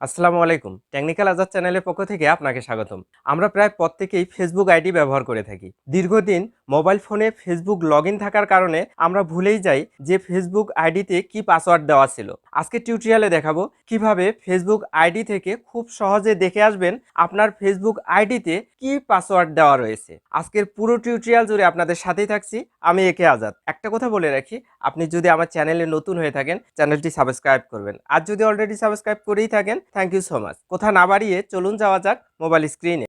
আসসালামু আলাইকুম। টেকনিক্যাল আজাদ চ্যানেলের পক্ষ থেকে আপনাকে স্বাগতম। আমরা প্রায় প্রত্যেকেই ফেসবুক আইডি ব্যবহার করে থাকি। দীর্ঘদিন মোবাইল ফোনে ফেসবুক লগ থাকার কারণে আমরা ভুলেই যাই যে ফেসবুক আইডিতে কি পাসওয়ার্ড দেওয়া ছিল। আজকে টিউটোরিয়ালে দেখাবো কীভাবে ফেসবুক আইডি থেকে খুব সহজে দেখে আসবেন আপনার ফেসবুক আইডিতে কি পাসওয়ার্ড দেওয়া রয়েছে। আজকের পুরো টিউটোরিয়াল জুড়ে আপনাদের সাথেই থাকছি, আমি একে আজাদ। একটা কথা বলে রাখি, আপনি যদি আমার চ্যানেলে নতুন হয়ে থাকেন চ্যানেলটি সাবস্ক্রাইব করবেন। আর যদি অলরেডি সাবস্ক্রাইব করেই থাকেন থ্যাংক ইউ সো মাচ কথা না বাড়িয়ে চলুন যাওয়া যাক মোবাইল স্ক্রিনে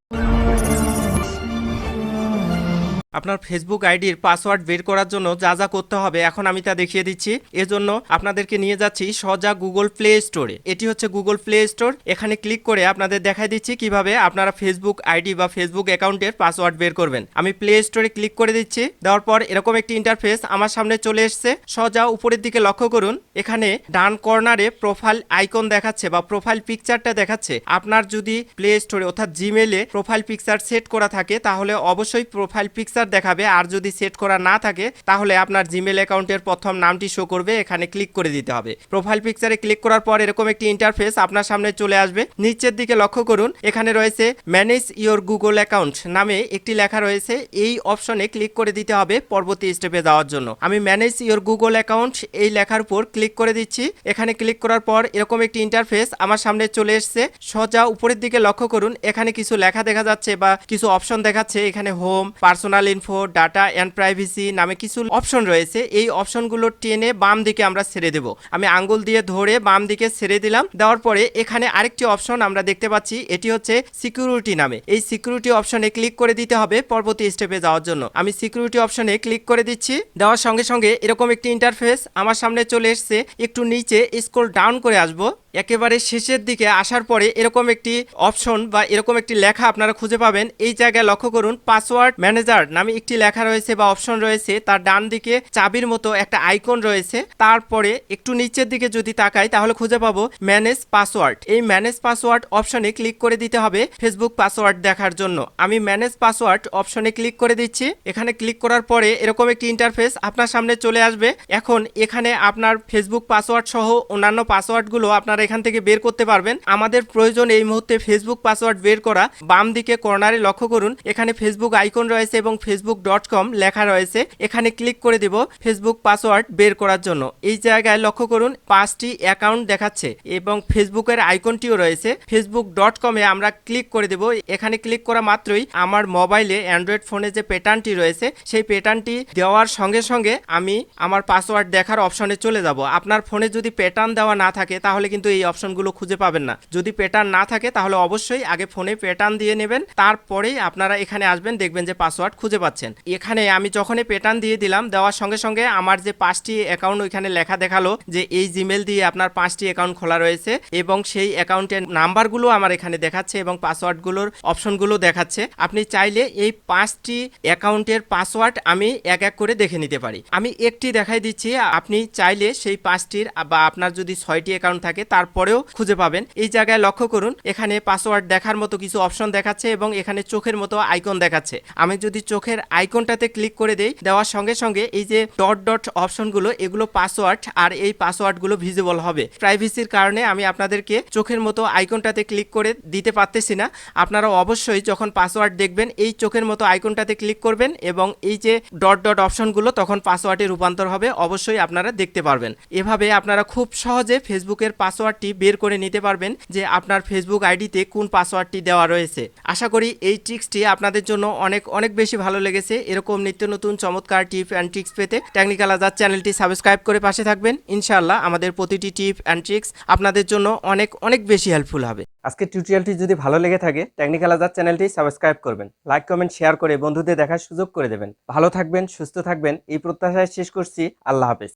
আপনার ফেসবুক আইডির পাসওয়ার্ড বের করার জন্য যা যা করতে হবে, এখন আমি তা দেখিয়ে দিচ্ছি। এজন্য আপনাদেরকে নিয়ে যাচ্ছি সজা গুগল প্লে স্টোরে এটি হচ্ছে গুগল প্লে স্টোর এখানে ক্লিক করে আপনাদের দেখাই দিচ্ছি কীভাবে আপনারা ফেসবুক আইডি বা ফেসবুক অ্যাকাউন্টের পাসওয়ার্ড বের করবেন। আমি প্লে স্টোরে ক্লিক করে দিচ্ছি। দেওয়ার পর এরকম একটি ইন্টারফেস আমার সামনে চলে এসছে। সজা উপরের দিকে লক্ষ্য করুন। এখানে ডান কর্নারে প্রোফাইল আইকন দেখাচ্ছে বা প্রোফাইল পিকচারটা দেখাচ্ছে। আপনার যদি প্লে স্টোরে অর্থাৎ জিমেলে প্রোফাইল পিকচার সেট করা থাকে, তাহলে অবশ্যই প্রোফাইল পিকচার দেখাবে। আর যদি সেট করা না থাকে, তাহলে আপনার জিমেল অ্যাকাউন্টের প্রথম নামটি শো করবে। এখানে ক্লিক করে দিতে হবে। প্রোফাইল পিকচারে ক্লিক করার পর এরকম একটি ইন্টারফেস আপনার সামনে চলে আসবে। নিচের দিকে লক্ষ্য করুন, এখানে রয়েছে ম্যানেজ ইওর গুগল অ্যাকাউন্ট নামে একটি লেখা রয়েছে। এই অপশনে ক্লিক করে দিতে হবে পরবর্তী স্টেপে যাওয়ার জন্য। আমি ম্যানেজ ইওর গুগল অ্যাকাউন্ট এই লেখার উপর ক্লিক করে দিচ্ছি। এখানে ক্লিক করার পর এরকম একটি ইন্টারফেস আমার সামনে চলে এসছে। সোজা উপরের দিকে লক্ষ্য করুন, এখানে কিছু লেখা দেখা যাচ্ছে বা কিছু অপশন দেখাচ্ছে। এখানে home personal info data and privacy নামে কিছু অপশন রয়েছে। এই অপশনগুলো টেনে বাম দিকে আমরা ছেড়ে দেব। আমি আঙ্গুল দিয়ে ধরে বাম দিকে ছেড়ে দিলাম। দেওয়ার পরে এখানে আরেকটি অপশন আমরা দেখতে পাচ্ছি, এটি হচ্ছে সিকিউরিটি নামে। এই সিকিউরিটি অপশনে ক্লিক করে দিতে হবে পরবর্তী স্টেপে যাওয়ার জন্য। আমি সিকিউরিটি অপশনে ক্লিক করে দিচ্ছি। দেওয়ার সঙ্গে সঙ্গে এরকম একটি ইন্টারফেস আমার সামনে চলে এসছে। একটু নিচে স্ক্রল ডাউন করে আসব। একেবারে শেষের দিকে আসার পরে এরকম একটি অপশন বা এরকম একটি লেখা আপনারা খুঁজে পাবেন। এই জায়গায় লক্ষ্য করুন পাসওয়ার্ড ম্যানেজার নামে একটি লেখা রয়েছে বা অপশন রয়েছে। তার ডান দিকে চাবির মতো একটা আইকন রয়েছে। তারপরে একটু নিচের দিকে যদি তাকাই, তাহলে খুঁজে পাবো ম্যানেজ পাসওয়ার্ড এই ম্যানেজ পাসওয়ার্ড অপশনে ক্লিক করে দিতে হবে ফেসবুক পাসওয়ার্ড দেখার জন্য। আমি ম্যানেজ পাসওয়ার্ড অপশনে ক্লিক করে দিচ্ছি। এখানে ক্লিক করার পরে এরকম একটি ইন্টারফেস আপনার সামনে চলে আসবে। এখন এখানে আপনার ফেসবুক পাসওয়ার্ড সহ অন্যান্য পাসওয়ার্ডগুলো আপনারা এখান থেকে বের করতে পারবেন। আমাদের প্রয়োজন এই মুহূর্তে ফেসবুক পাসওয়ার্ড বের করা। বাম দিকে কর্নারে লক্ষ্য করুন। এখানে ফেসবুক আইকন রয়েছে এবং ফেসবুক ডট কম লেখা রয়েছে। এখানে ক্লিক করে দেব ফেসবুক পাসওয়ার্ড বের করার জন্য। এই জায়গায় লক্ষ্য করুন, পাঁচটি অ্যাকাউন্ট দেখাচ্ছে এবং ফেসবুকের আইকনটিও রয়েছে। ফেসবুক ডট কমে আমরা ক্লিক করে দেব। এখানে ক্লিক করা মাত্রই আমার মোবাইলে অ্যান্ড্রয়েড ফোনে যে প্যাটার্নটি রয়েছে, সেই প্যাটার্নটি দেওয়ার সঙ্গে সঙ্গে আমি আমার পাসওয়ার্ড দেখার অপশনে চলে যাব। আপনার ফোনে যদি প্যাটার্ন দেওয়া না থাকে, তাহলে কিন্তু এই অপশনগুলো খুঁজে পাবেন না। যদি প্যাটার্ন না থাকে, তাহলে অবশ্যই আগে ফোনে প্যাটার্ন দিয়ে নেবেন। তারপরেই আপনারা এখানে আসবেন, দেখবেন যে পাসওয়ার্ড খুঁজে পাচ্ছেন। এখানে আমি যখনই প্যাটার্ন দিয়ে দিলাম, দেওয়ার সঙ্গে সঙ্গে আমার যে পাঁচটি অ্যাকাউন্ট ওইখানে লেখা দেখাল যে এই জিমেল দিয়ে আপনার পাঁচটি অ্যাকাউন্ট খোলা রয়েছে এবং সেই অ্যাকাউন্টের নাম্বারগুলো আমার এখানে দেখাচ্ছে এবং পাসওয়ার্ডগুলোর অপশনগুলো দেখাচ্ছে। আপনি চাইলে এই পাঁচটি অ্যাকাউন্টের পাসওয়ার্ড আমি এক এক করে দেখে নিতে পারি। আমি একটি দেখাই দিচ্ছি, আপনি চাইলে সেই পাঁচটির বা আপনার যদি ছয়টি অ্যাকাউন্ট থাকে তারপরেও খুঁজে পাবেন। এই জায়গায় লক্ষ্য করুন, এখানে পাসওয়ার্ড দেখার মতো কিছু অপশন দেখাচ্ছে এবং এখানে চোখের মতো আইকন দেখাচ্ছে। আমি যদি চোখের আইকনটাতে ক্লিক করে দেই, দেওয়ার সঙ্গে সঙ্গে এই যে ডট ডট অপশনগুলো এগুলো পাসওয়ার্ড আর এই পাসওয়ার্ডগুলো ভিজিবল হবে। প্রাইভেসির কারণে আমি আপনাদেরকে চোখের মতো আইকনটাতে ক্লিক করে দিতে পারতেছি না। আপনারা অবশ্যই যখন পাসওয়ার্ড দেখবেন, এই চোখের মতো আইকনটাতে ক্লিক করবেন এবং এই যে ডট ডট অপশনগুলো তখন পাসওয়ার্ডে রূপান্তর হবে। অবশ্যই আপনারা দেখতে পারবেন। এভাবে আপনারা খুব সহজে ফেসবুকের পাসওয়ার্ডটি বের করে নিতে পারবেন যে আপনার ফেসবুক আইডিতে কোন পাসওয়ার্ডটি দেওয়া রয়েছে। আশা করি এই ট্রিক্সটি আপনাদের জন্য অনেক অনেক বেশি ভালো লেগেছে। এরকম নিত্য নতুন চমৎকার টিপ অ্যান্ড ট্রিক্স পেতে টেকনিক্যাল আজাদ চ্যানেলটি সাবস্ক্রাইব করে পাশে থাকবেন। ইনশাআল্লাহ আমাদের প্রতিটি টিপ অ্যান্ড ট্রিক্স আপনাদের জন্য অনেক অনেক বেশি হেল্পফুল হবে। আজকে টিউটোরিয়ালটি যদি ভালো লেগে থাকে টেকনিক্যাল আজাদ চ্যানেলটি সাবস্ক্রাইব করবেন। লাইক কমেন্ট শেয়ার করে বন্ধুদের দেখার সুযোগ করে দেবেন। ভালো থাকবেন, সুস্থ থাকবেন। এই প্রত্যাশায় শেষ করছি। আল্লাহ হাফেজ।